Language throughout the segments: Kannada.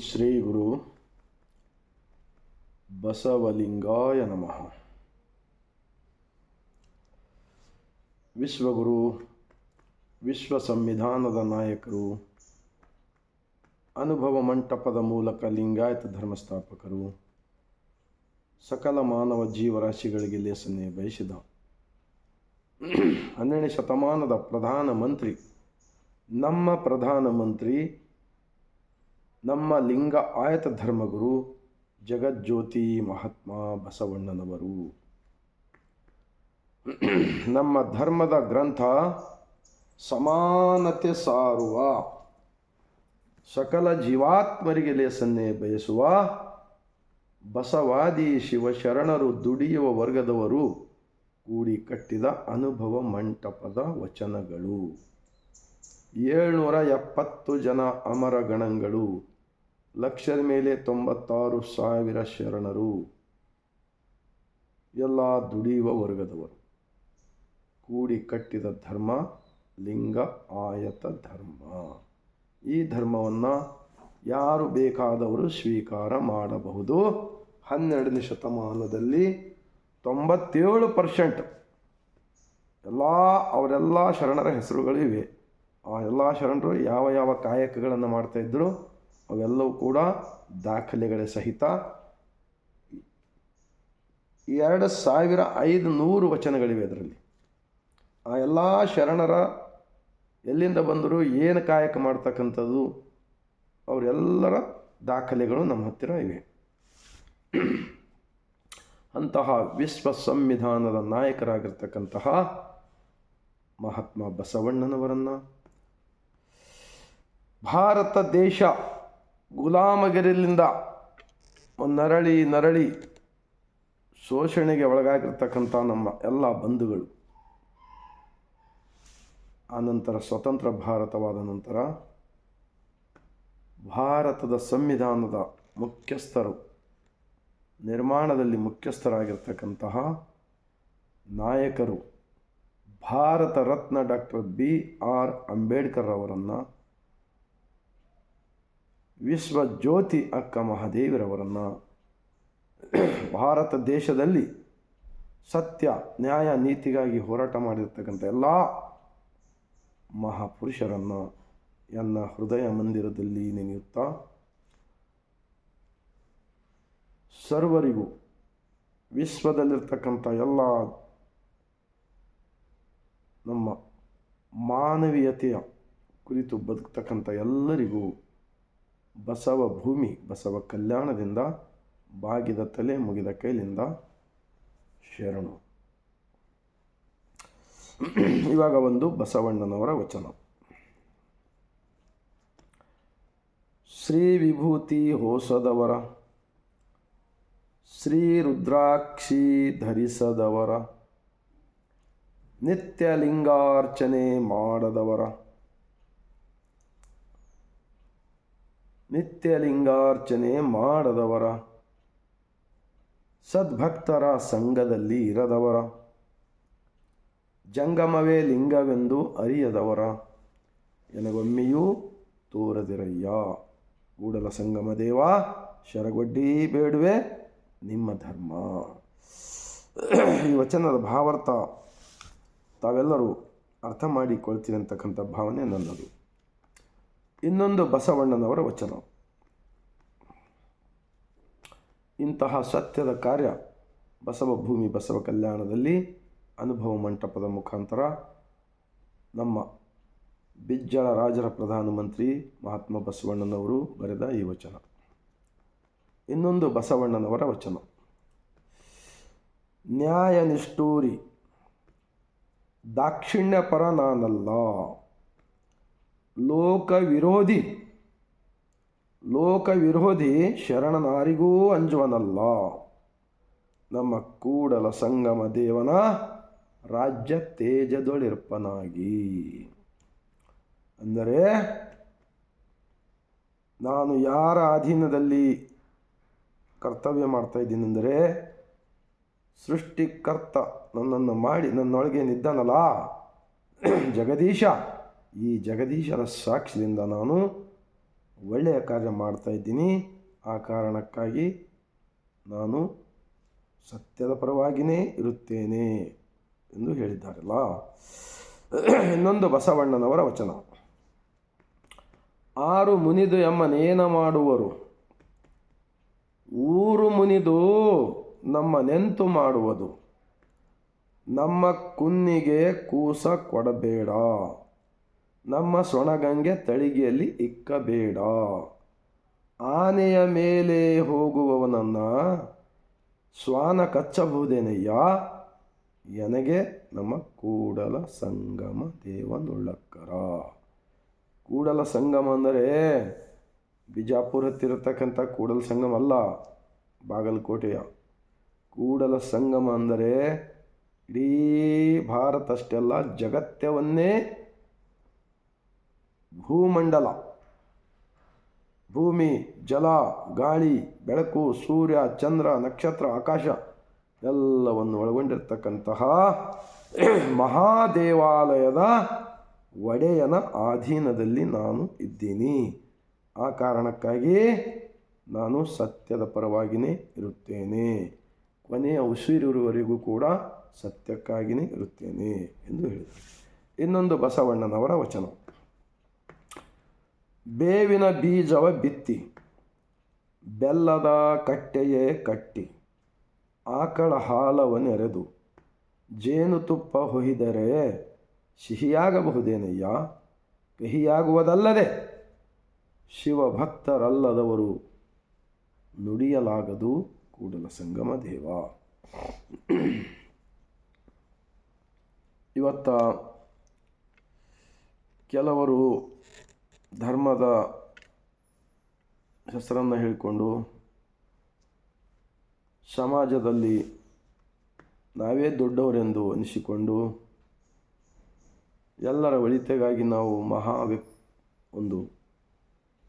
ಶ್ರೀ ಗುರು ಬಸವಲಿಂಗಾಯ ನಮಃ. ವಿಶ್ವಗುರು, ವಿಶ್ವ ಸಂವಿಧಾನದ ನಾಯಕರು, ಅನುಭವ ಮಂಟಪದ ಮೂಲಕ ಲಿಂಗಾಯತ ಧರ್ಮಸ್ಥಾಪಕರು, ಸಕಲ ಮಾನವ ಜೀವರಾಶಿಗಳಿಗೆ ಲೇಸನೆ ಬಯಸಿದ ಹನ್ನೆರಡನೇ ಶತಮಾನದ ಪ್ರಧಾನಮಂತ್ರಿ ನಮ್ಮ ಪ್ರಧಾನಮಂತ್ರಿ ನಮ್ಮ ಲಿಂಗ ಆಯತ ಧರ್ಮಗುರು ಜಗಜ್ಯೋತಿ ಮಹಾತ್ಮ ಬಸವಣ್ಣನವರು. ನಮ್ಮ ಧರ್ಮದ ಗ್ರಂಥ ಸಮಾನತೆ ಸಾರುವ, ಸಕಲ ಜೀವಾತ್ಮರಿಗೆ ಲೇಸನ್ನೇ ಬಯಸುವ, ಬಸವಾದಿ ಶಿವಶರಣರು ದುಡಿಯುವ ವರ್ಗದವರು ಕೂಡಿ ಕಟ್ಟಿದ ಅನುಭವ ಮಂಟಪದ ವಚನಗಳು. ಏಳ್ನೂರ ಎಪ್ಪತ್ತು ಜನ ಅಮರ ಗಣಗಳು. ಲಕ್ಷದ ಮೇಲೆ ತೊಂಬತ್ತಾರು ಸಾವಿರ ಶರಣರು. ಎಲ್ಲ ದುಡಿಯುವ ವರ್ಗದವರು. ಕೂಡಿ ಕಟ್ಟಿದ ಧರ್ಮ, ಲಿಂಗ, ಆಯತ ಧರ್ಮ. ಈ ಧರ್ಮವನ್ನು ಯಾರು ಬೇಕಾದವರು ಸ್ವೀಕಾರ ಮಾಡಬಹುದು. ಹನ್ನೆರಡನೇ ಶತಮಾನದಲ್ಲಿ ತೊಂಬತ್ತೇಳು ಪರ್ಸೆಂಟ್ ಎಲ್ಲ, ಅವರೆಲ್ಲ ಶರಣರ ಹೆಸರುಗಳಿವೆ. ಆ ಎಲ್ಲ ಶರಣರು ಯಾವ ಯಾವ ಕಾಯಕಗಳನ್ನು ಮಾಡ್ತಾಯಿದ್ರು ಅವೆಲ್ಲವೂ ಕೂಡ ದಾಖಲೆಗಳ ಸಹಿತ ಎರಡು ಸಾವಿರ ಐದು ನೂರು ವಚನಗಳಿವೆ ಅದರಲ್ಲಿ. ಆ ಎಲ್ಲ ಶರಣರ ಎಲ್ಲಿಂದ ಬಂದರು ಏನು ಕಾಯಕ ಮಾಡ್ತಕ್ಕಂಥದ್ದು ಅವರೆಲ್ಲರ ದಾಖಲೆಗಳು ನಮ್ಮ ಹತ್ತಿರ ಇವೆ. ಅಂತಹ ವಿಶ್ವ ಸಂವಿಧಾನದ ನಾಯಕರಾಗಿರ್ತಕ್ಕಂತಹ ಮಹಾತ್ಮ ಬಸವಣ್ಣನವರನ್ನು, ಭಾರತ ದೇಶ ಗುಲಾಮಗಿರಿಲಿಂದ ನರಳಿ ನರಳಿ ಶೋಷಣೆಗೆ ಒಳಗಾಗಿರ್ತಕ್ಕಂಥ ನಮ್ಮ ಎಲ್ಲ ಬಂಧುಗಳು. ಆನಂತರ ಸ್ವತಂತ್ರ ಭಾರತವಾದ ನಂತರ ಭಾರತದ ಸಂವಿಧಾನದ ಮುಖ್ಯಸ್ಥರು, ನಿರ್ಮಾಣದಲ್ಲಿ ಮುಖ್ಯಸ್ಥರಾಗಿರ್ತಕ್ಕಂತಹ ನಾಯಕರು Bharat Ratna doctor B R Ambedkar ಅವರನ್ನು ವಿಶ್ವ ಜ್ಯೋತಿ ಅಕ್ಕ ಮಹಾದೇವಿರವರನ್ನು ಭಾರತ ದೇಶದಲ್ಲಿ ಸತ್ಯ, ನ್ಯಾಯ, ನೀತಿಗಾಗಿ ಹೋರಾಟ ಮಾಡಿರ್ತಕ್ಕಂಥ ಎಲ್ಲ ಮಹಾಪುರುಷರನ್ನು ಎನ್ನ ಹೃದಯ ಮಂದಿರದಲ್ಲಿ ನೆನೆಯುತ್ತಾ ಸರ್ವರಿಗೂ ವಿಶ್ವದಲ್ಲಿರ್ತಕ್ಕಂಥ ಎಲ್ಲ ನಮ್ಮ ಮಾನವೀಯತೆಯ ಕುರಿತು ಬದುಕ್ತಕ್ಕಂಥ ಎಲ್ಲರಿಗೂ ಬಸವ ಭೂಮಿ, ಬಸವ ಕಲ್ಯಾಣದಿಂದ ಬಾಗಿದ ತಲೆ ಮುಗಿದ ಕೈಲಿಂದ ಶರಣು. ಇವಾಗ ಒಂದು ಬಸವಣ್ಣನವರ ವಚನ. ಶ್ರೀ ವಿಭೂತಿ ಹೋಸದವರ, ಶ್ರೀ ರುದ್ರಾಕ್ಷಿ ಧರಿಸದವರ ನಿತ್ಯ ಲಿಂಗಾರ್ಚನೆ ಮಾಡದವರ ನಿತ್ಯ ಲಿಂಗಾರ್ಚನೆ ಮಾಡದವರ. ಸದ್ಭಕ್ತರ ಸಂಘದಲ್ಲಿ ಇರದವರ. ಜಂಗಮವೇ ಲಿಂಗವೆಂದು ಅರಿಯದವರ. ಎನಗೊಮ್ಮೆಯೂ ತೋರದಿರಯ್ಯ. ಕೂಡಲ ಸಂಗಮ ದೇವ, ಶರಗೊಡ್ಡಿ ಬೇಡುವೆ ನಿಮ್ಮ ಧರ್ಮ. ಈ ವಚನದ ಭಾವಾರ್ಥ ತಾವೆಲ್ಲರೂ ಅರ್ಥ ಮಾಡಿಕೊಳ್ತೀರಿ ಅಂತಕ್ಕಂಥ ಭಾವನೆ ನನ್ನದು. ಇನ್ನೊಂದು ಬಸವಣ್ಣನವರ ವಚನ. ಇಂತಹ ಸತ್ಯದ ಕಾರ್ಯ ಬಸವ ಭೂಮಿ ಬಸವ ಕಲ್ಯಾಣದಲ್ಲಿ ಅನುಭವ ಮಂಟಪದ ಮುಖಾಂತರ ನಮ್ಮ ಬಿಜ್ಜಳ ರಾಜರ ಪ್ರಧಾನಮಂತ್ರಿ ಮಹಾತ್ಮ ಬಸವಣ್ಣನವರು ಬರೆದ ಈ ವಚನ. ಇನ್ನೊಂದು ಬಸವಣ್ಣನವರ ವಚನ. ನ್ಯಾಯ ನಿಷ್ಠೂರಿ ದಾಕ್ಷಿಣ್ಯಪರ ನಾನಲ್ಲ. ಲೋಕ ವಿರೋಧಿ ಲೋಕ ವಿರೋಧಿ ಶರಣನಾರಿಗೂ ಅಂಜುವನಲ್ಲ. ನಮ್ಮ ಕೂಡಲ ಸಂಗಮ ದೇವನ ರಾಜ್ಯ ತೇಜದೊಳಿರ್ಪನಾಗಿ. ಅಂದರೆ ನಾನು ಯಾರ ಅಧೀನದಲ್ಲಿ ಕರ್ತವ್ಯ ಮಾಡ್ತಾ ಇದ್ದೀನೆಂದರೆ ಸೃಷ್ಟಿಕರ್ತ ನನ್ನನ್ನು ಮಾಡಿ ನನ್ನೊಳಗೆ ನಿದ್ದನಲ್ಲ. ಜಗದೀಶ ಈ ಜಗದೀಶರ ಸಾಕ್ಷಿಯಿಂದ ನಾನು ಒಳ್ಳೆಯ ಕಾರ್ಯ ಮಾಡ್ತಾ ಇದ್ದೀನಿ. ಆ ಕಾರಣಕ್ಕಾಗಿ ನಾನು ಸತ್ಯದ ಪರವಾಗಿಯೇ ಇರುತ್ತೇನೆ ಎಂದು ಹೇಳಿದ್ದಾರಲ್ಲ. ಇನ್ನೊಂದು ಬಸವಣ್ಣನವರ ವಚನ. ಆರು ಮುನಿದು ಎಮ್ಮನೇನ ಮಾಡುವರು. ಊರು ಮುನಿದು ನಮ್ಮ ನೆಂತು ಮಾಡುವುದು. ನಮ್ಮ ಕುನ್ನಿಗೆ ಕೂಸ ಕೊಡಬೇಡ. ನಮ್ಮ ಸೊಣಗಂಗೆ ತಳಿಗೆಯಲ್ಲಿ ಇಕ್ಕಬೇಡ. ಆನೆಯ ಮೇಲೆ ಹೋಗುವವನನ್ನ ಶ್ವಾನ ಕಚ್ಚಬಹುದೇನಯ್ಯ? ಎನಗೆ ನಮ್ಮ ಕೂಡಲ ಸಂಗಮ ದೇವನುಳ್ಳಕ್ಕರ. ಕೂಡಲ ಸಂಗಮ ಅಂದರೆ ಬಿಜಾಪುರ ಹತ್ತಿರತಕ್ಕಂಥ ಕೂಡಲ ಸಂಗಮ ಅಲ್ಲ, ಬಾಗಲಕೋಟೆಯ. ಕೂಡಲ ಸಂಗಮ ಅಂದರೆ ಇಡೀ ಭಾರತ ಅಷ್ಟೆಲ್ಲ ಜಗತ್ತವನ್ನೇ ಭೂಮಂಡಲ, ಭೂಮಿ, ಜಲ, ಗಾಳಿ, ಬೆಳಕು, ಸೂರ್ಯ, ಚಂದ್ರ, ನಕ್ಷತ್ರ, ಆಕಾಶ ಎಲ್ಲವನ್ನು ಒಳಗೊಂಡಿರ್ತಕ್ಕಂತಹ ಮಹಾದೇವಾಲಯದ ಒಡೆಯನ ಅಧೀನದಲ್ಲಿ ನಾನು ಇದ್ದೀನಿ. ಆ ಕಾರಣಕ್ಕಾಗಿ ನಾನು ಸತ್ಯದ ಪರವಾಗಿಯೇ ಇರುತ್ತೇನೆ. ಕೊನೆಯ ಉಸಿರಿರುವವರೆಗೂ ಕೂಡ ಸತ್ಯಕ್ಕಾಗಿಯೇ ಇರುತ್ತೇನೆ ಎಂದು ಹೇಳಿದರು. ಇನ್ನೊಂದು ಬಸವಣ್ಣನವರ ವಚನ. ಬೇವಿನ ಬೀಜವ ಬಿತ್ತಿ, ಬೆಲ್ಲದ ಕಟ್ಟೆಯೇ ಕಟ್ಟಿ, ಆಕಳ ಹಾಲವ ನೆರೆದು ಜೇನುತುಪ್ಪ ಹೊಯ್ದರೆ ಸಿಹಿಯಾಗಬಹುದೇನಯ್ಯ? ಕಹಿಯಾಗುವುದಲ್ಲದೆ ಶಿವಭಕ್ತರಲ್ಲದವರು ನುಡಿಯಲಾಗದು ಕೂಡಲ ಸಂಗಮ ದೇವ. ಇವತ್ತ ಕೆಲವರು ಧರ್ಮದ ಹೆಸರನ್ನು ಹೇಳಿಕೊಂಡು ಸಮಾಜದಲ್ಲಿ ನಾವೇ ದೊಡ್ಡವರೆಂದು ಅನಿಸಿಕೊಂಡು ಎಲ್ಲರ ಒಳಿತೆಗಾಗಿ ನಾವು ಮಹಾ ಒಂದು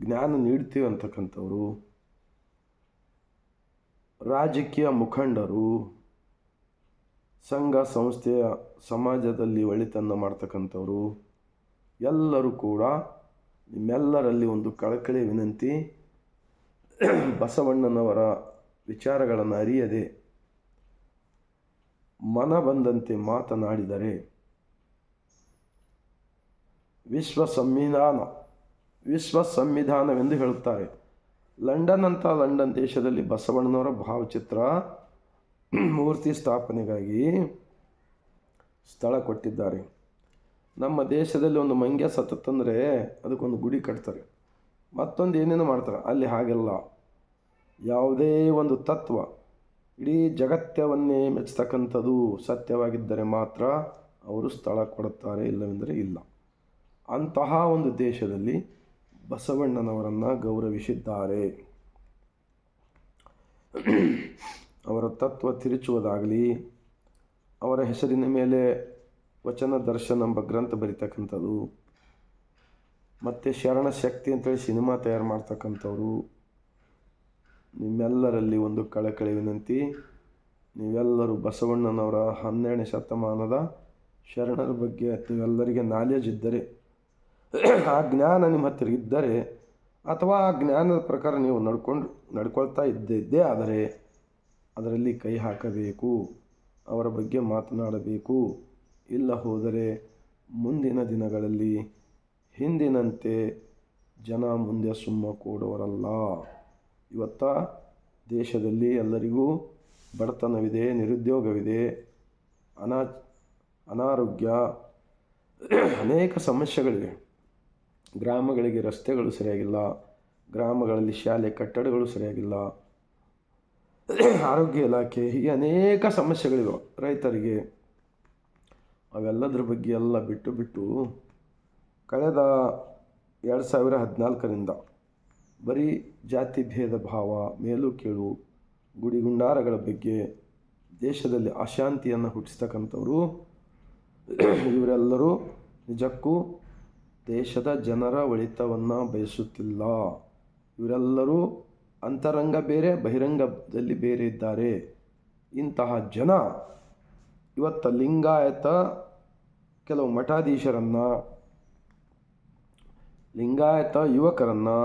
ಜ್ಞಾನ ನೀಡ್ತೀವಿ ಅಂತಕ್ಕಂಥವರು. ರಾಜಕೀಯ ಮುಖಂಡರು, ಸಂಘ ಸಂಸ್ಥೆಯ ಸಮಾಜದಲ್ಲಿ ಒಳಿತನ್ನು ಮಾಡ್ತಕ್ಕಂಥವರು, ಎಲ್ಲರೂ ಕೂಡ ನಿಮ್ಮೆಲ್ಲರಲ್ಲಿ ಒಂದು ಕಳಕಳಿ ವಿನಂತಿ. ಬಸವಣ್ಣನವರ ವಿಚಾರಗಳನ್ನು ಅರಿಯದೆ ಮನ ಬಂದಂತೆ ಮಾತನಾಡಿದರೆ ವಿಶ್ವ ಸಂವಿಧಾನ, ವಿಶ್ವ ಸಂವಿಧಾನವೆಂದು ಹೇಳುತ್ತಾರೆ. ಲಂಡನ್ ಅಂತ ಲಂಡನ್ ದೇಶದಲ್ಲಿ ಬಸವಣ್ಣನವರ ಭಾವಚಿತ್ರ ಮೂರ್ತಿ ಸ್ಥಾಪನೆಗಾಗಿ ಸ್ಥಳ ಕೊಟ್ಟಿದ್ದಾರೆ. ನಮ್ಮ ದೇಶದಲ್ಲಿ ಒಂದು ಮಂಗ್ಯ ಸತ್ತಂದರೆ ಅದಕ್ಕೊಂದು ಗುಡಿ ಕಟ್ತಾರೆ. ಮತ್ತೊಂದು ಏನೇನು ಮಾಡ್ತಾರೆ. ಅಲ್ಲಿ ಹಾಗೆಲ್ಲ. ಯಾವುದೇ ಒಂದು ತತ್ವ. ಇಡೀ ಜಗತ್ಯವನ್ನೇ ಮೆಚ್ಚತಕ್ಕಂಥದ್ದು ಸತ್ಯವಾಗಿದ್ದರೆ ಮಾತ್ರ ಅವರು ಸ್ಥಳ ಕೊಡುತ್ತಾರೆ, ಇಲ್ಲವೆಂದರೆ ಇಲ್ಲ. ಅಂತಹ ಒಂದು ದೇಶದಲ್ಲಿ ಬಸವಣ್ಣನವರನ್ನು ಗೌರವಿಸಿದ್ದಾರೆ. ಅವರ ತತ್ವ ತಿರುಚುವುದಾಗಲಿ, ಅವರ ಹೆಸರಿನ ಮೇಲೆ ವಚನ, ದರ್ಶನ ಎಂಬ ಗ್ರಂಥ ಬರಿತಕ್ಕಂಥದ್ದು. ಮತ್ತು ಶರಣ ಶಕ್ತಿ ಅಂತೇಳಿ ಸಿನಿಮಾ ತಯಾರು ಮಾಡ್ತಕ್ಕಂಥವ್ರು. ನಿಮ್ಮೆಲ್ಲರಲ್ಲಿ ಒಂದು ಕಳಕಳಿ ವಿನಂತಿ ನೀವೆಲ್ಲರೂ ಬಸವಣ್ಣನವರ ಹನ್ನೆರಡನೇ ಶತಮಾನದ ಶರಣರ ಬಗ್ಗೆ ನೀವೆಲ್ಲರಿಗೆ ನಾಲೆಜ್ ಇದ್ದರೆ, ಆ ಜ್ಞಾನ ನಿಮ್ಮ ಹತ್ತಿರ ಇದ್ದರೆ, ಅಥವಾ ಆ ಜ್ಞಾನದ ಪ್ರಕಾರ ನೀವು ನಡ್ಕೊಂಡು, ನಡ್ಕೊಳ್ತಾ ಇದ್ದೇ ಆದರೆ, ಅದರಲ್ಲಿ ಕೈ ಹಾಕಬೇಕು, ಅವರ ಬಗ್ಗೆ ಮಾತನಾಡಬೇಕು. ಇಲ್ಲ ಹೋದರೆ ಮುಂದಿನ ದಿನಗಳಲ್ಲಿ ಹಿಂದಿನಂತೆ ಜನ ಮುಂದೆ ಸುಮ್ಮ ಕೂಡುವರಲ್ಲ. ಇವತ್ತ ದೇಶದಲ್ಲಿ ಎಲ್ಲರಿಗೂ ಬಡತನವಿದೆ, ನಿರುದ್ಯೋಗವಿದೆ, ಅನಾ, ಅನಾರೋಗ್ಯ, ಅನೇಕ ಸಮಸ್ಯೆಗಳಿವೆ. ಗ್ರಾಮಗಳಿಗೆ ರಸ್ತೆಗಳು ಸರಿಯಾಗಿಲ್ಲ, ಗ್ರಾಮಗಳಲ್ಲಿ ಶಾಲೆ ಕಟ್ಟಡಗಳು ಸರಿಯಾಗಿಲ್ಲ, ಆರೋಗ್ಯ ಇಲಾಖೆ ಹೀಗೆ ಅನೇಕ ಸಮಸ್ಯೆಗಳಿವೆ. ರೈತರಿಗೆ ಅವೆಲ್ಲದ್ರ ಬಗ್ಗೆ ಎಲ್ಲ ಬಿಟ್ಟು ಬಿಟ್ಟು ಕಳೆದ ಎರಡು ಸಾವಿರ ಹದಿನಾಲ್ಕರಿಂದ ಬರೀ ಜಾತಿ ಭೇದ ಭಾವ, ಮೇಲು ಕೇಳು, ಗುಡಿಗುಂಡಾರಗಳ ಬಗ್ಗೆ ದೇಶದಲ್ಲಿ ಅಶಾಂತಿಯನ್ನು ಹುಟ್ಟಿಸ್ತಕ್ಕಂಥವರು, ಇವರೆಲ್ಲರೂ ನಿಜಕ್ಕೂ ದೇಶದ ಜನರ ಒಳಿತವನ್ನು ಬಯಸುತ್ತಿಲ್ಲ. ಇವರೆಲ್ಲರೂ ಅಂತರಂಗ ಬೇರೆ, ಬಹಿರಂಗದಲ್ಲಿ ಬೇರೆ ಇದ್ದಾರೆ. ಇಂತಹ ಜನ ಇವತ್ತ ಲಿಂಗಾಯತ ಕೆಲವು ಮಠಾಧೀಶರನ್ನು, ಲಿಂಗಾಯತ ಯುವಕರನ್ನು,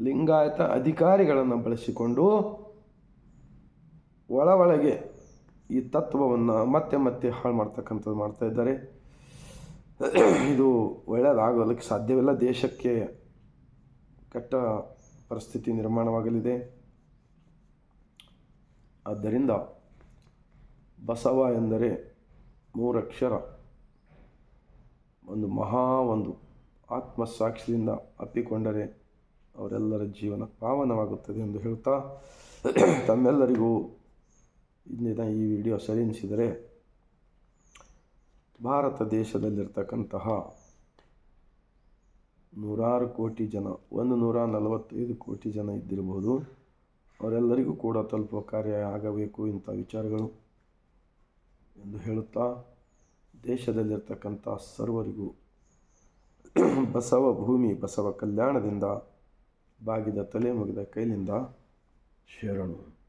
ಲಿಂಗಾಯತ ಅಧಿಕಾರಿಗಳನ್ನು ಬಳಸಿಕೊಂಡು ಒಳ ಒಳಗೆ ಈ ತತ್ವವನ್ನು ಮತ್ತೆ ಮತ್ತೆ ಹಾಳು ಮಾಡ್ತಕ್ಕಂಥದ್ದು ಮಾಡ್ತಾ ಇದ್ದಾರೆ. ಇದು ಒಳ್ಳೆಯದಾಗೋದಕ್ಕೆ ಸಾಧ್ಯವಿಲ್ಲ. ದೇಶಕ್ಕೆ ಕೆಟ್ಟ ಪರಿಸ್ಥಿತಿ ನಿರ್ಮಾಣವಾಗಲಿದೆ. ಆದ್ದರಿಂದ ಬಸವ ಎಂದರೆ ಮೂರಕ್ಷರ. ಒಂದು ಮಹಾ ಒಂದು ಆತ್ಮಸಾಕ್ಷಿಯಿಂದ ಅಪ್ಪಿಕೊಂಡರೆ ಅವರೆಲ್ಲರ ಜೀವನ ಪಾವನವಾಗುತ್ತದೆ ಎಂದು ಹೇಳ್ತಾ ತಮ್ಮೆಲ್ಲರಿಗೂ ಇಂದಿನ ಈ ವಿಡಿಯೋ ಸರಿ ಎನಿಸಿದರೆ ಭಾರತ ದೇಶದಲ್ಲಿರ್ತಕ್ಕಂತಹ ನೂರಾರು ಕೋಟಿ ಜನ, ಒಂದು ನೂರ ನಲವತ್ತೈದು ಕೋಟಿ ಜನ ಇದ್ದಿರಬಹುದು. ಅವರೆಲ್ಲರಿಗೂ ಕೂಡ ತಲುಪುವ ಕಾರ್ಯ ಆಗಬೇಕು ಇಂಥ ವಿಚಾರಗಳು ಎಂದು ಹೇಳುತ್ತಾ ದೇಶದಲ್ಲಿರ್ತಕ್ಕಂಥ ಸರ್ವರಿಗೂ ಬಸವ ಭೂಮಿ ಬಸವ ಕಲ್ಯಾಣದಿಂದ ಬಾಗಿದ ತಲೆ ಮುಗಿದ ಕೈಲಿಂದ ಶರಣು.